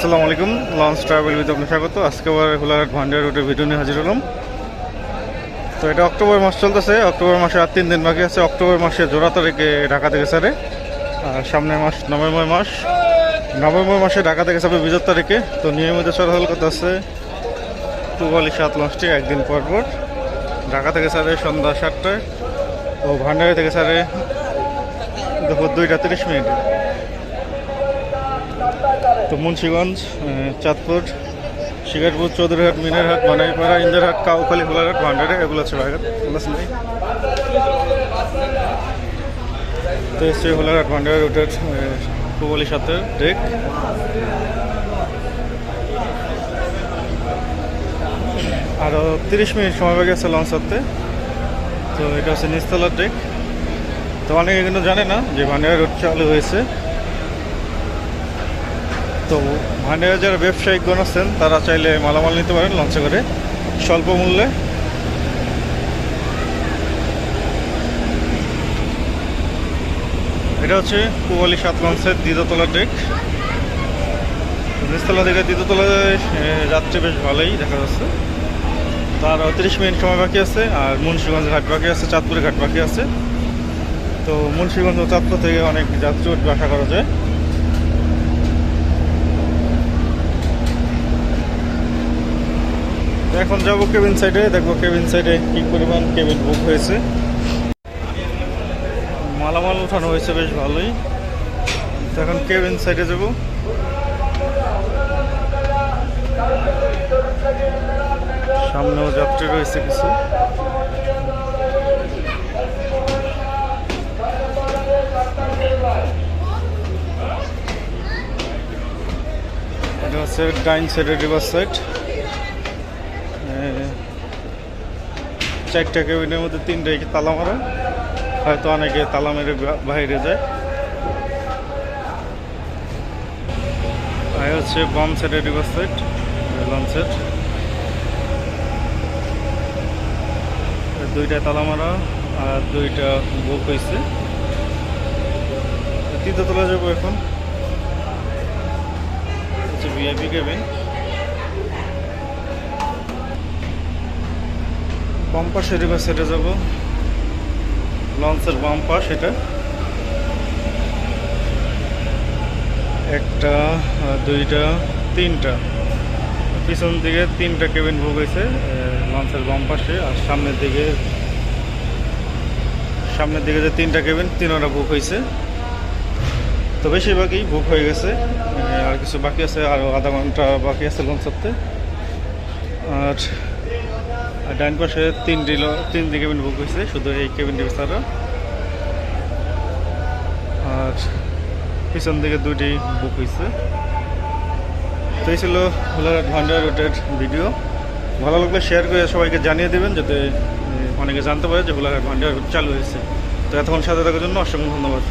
আসসালামু আলাইকুম। Launch travel with আপনার স্বাগত। আজকে আবার হুলাঘাট ভান্ডার রুটের ভিডিও নিয়ে হাজির হলাম। তো এটা অক্টোবর মাস চলতেছে। অক্টোবর মাসে আর তিন দিন বাকি আছে। অক্টোবর মাসে জোড়া তারিখে ঢাকা থেকে সারে আর সামনের মাস নভেম্বর মাস। নভেম্বর মাসে ঢাকা থেকে সাবে বিজয় তারিখে। তো নিয়মিত চলাচল করতে আছে পুবালি সাত লঞ্চটি একদিন পর পর। ঢাকা থেকে সারে সন্ধ্যা সাতটায়। ও ভান্ডারি থেকে সারে দুপুর দুইটা তিরিশ মিনিটে। তো মুন্সিগঞ্জ চাঁদপুর, শিকারপুর, চৌধুরীহাট, মিনারহাট, মানাইপাড়া, ইন্দিরহাট, কাউখালী, হোলারহাট, ভান্ডারে, এগুলো আছে আছে নাই তো এসছে হোলারহাট ভান্ডারে রুটের কুবলি সাথে ডেক আরও তিরিশ মিনিট সময় পেয়ে গেছে লঞ্চ হতে তো এটা হচ্ছে নিস্তলার ডেক তো অনেকে কিন্তু জানে না যে ভান্ডারে রুট চালু হয়েছে। তো ভান্ডারে যারা ব্যবসায়িকগণ আছেন, তারা চাইলে মালামাল নিতে পারেন লঞ্চে করে, স্বল্প মূল্যে। এটা হচ্ছে কুয়ালি সাত লঞ্চের দ্বিতীয়তলার ডেক নিচতলা থেকে দ্বিতীয়তলায় যাত্রী বেশ ভালোই দেখা যাচ্ছে। তার তিরিশ মিনিট সময় বাকি আছে, আর মুন্সিগঞ্জ ঘাট বাকি আছে চাঁদপুরে ঘাট বাকি আছে। তো মুন্সিগঞ্জ ও চাঁদপুর থেকে অনেক যাত্রী আশা করা যায়। এখন যাব কেবিন সাইডে দেখব কেবিন সাইডে কি পরিমাণ কেবিন বুক হয়েছে। মালামাল উঠানো হয়েছে বেশ ভালোই। এখন কেবিন সাইডে যাব। সামনেও যাত্রী রয়েছে কিছু। এটা হচ্ছে ডাইন সাইডের রিভার সাইড চারটা কেবিনের মধ্যে তিনটাই তালা মারা? হয়তো অনেকে তালা মেরে বাইরে যায়। আর হচ্ছে বাম সাইডের রিভার সাইড লঞ্চের দুইটা তালা মারা আর দুইটা বুক হয়েছে তৃতীয় তলা যাব এখন। হচ্ছে ভিআইপি কেবিন বাম পাশে রিভার সাইডে যাব। লঞ্চের বাম সেটা। একটা দুইটা, তিনটা। পিছন দিকে তিনটা কেবিন বুক হয়েছে লঞ্চের বাম পাশে আর সামনের দিকে সামনের দিকে যে তিনটা কেবিন, তিনোটা বুক হয়েছে। তো বেশিরভাগই বুক হয়ে গেছে আর কিছু বাকি আছে আরও আধা ঘণ্টা বাকি আছে লঞ্চ আর ডান পাশে ল- তিনটি কেবিন বুক হয়েছে, শুধু এই কেবিনটি ছাড়া আর পিছন দিকে দুটি বুক হয়েছে। তো এই ছিল হোলারহাট ভান্ডার রুটের ভিডিও ভালো লাগলে শেয়ার করে সবাইকে জানিয়ে দেবেন, যাতে অনেকে জানতে পারে যে হোলারহাট ভান্ডার রুট চালু হয়েছে। তো এতক্ষণ সাথে থাকার জন্য অসংখ্য ধন্যবাদ।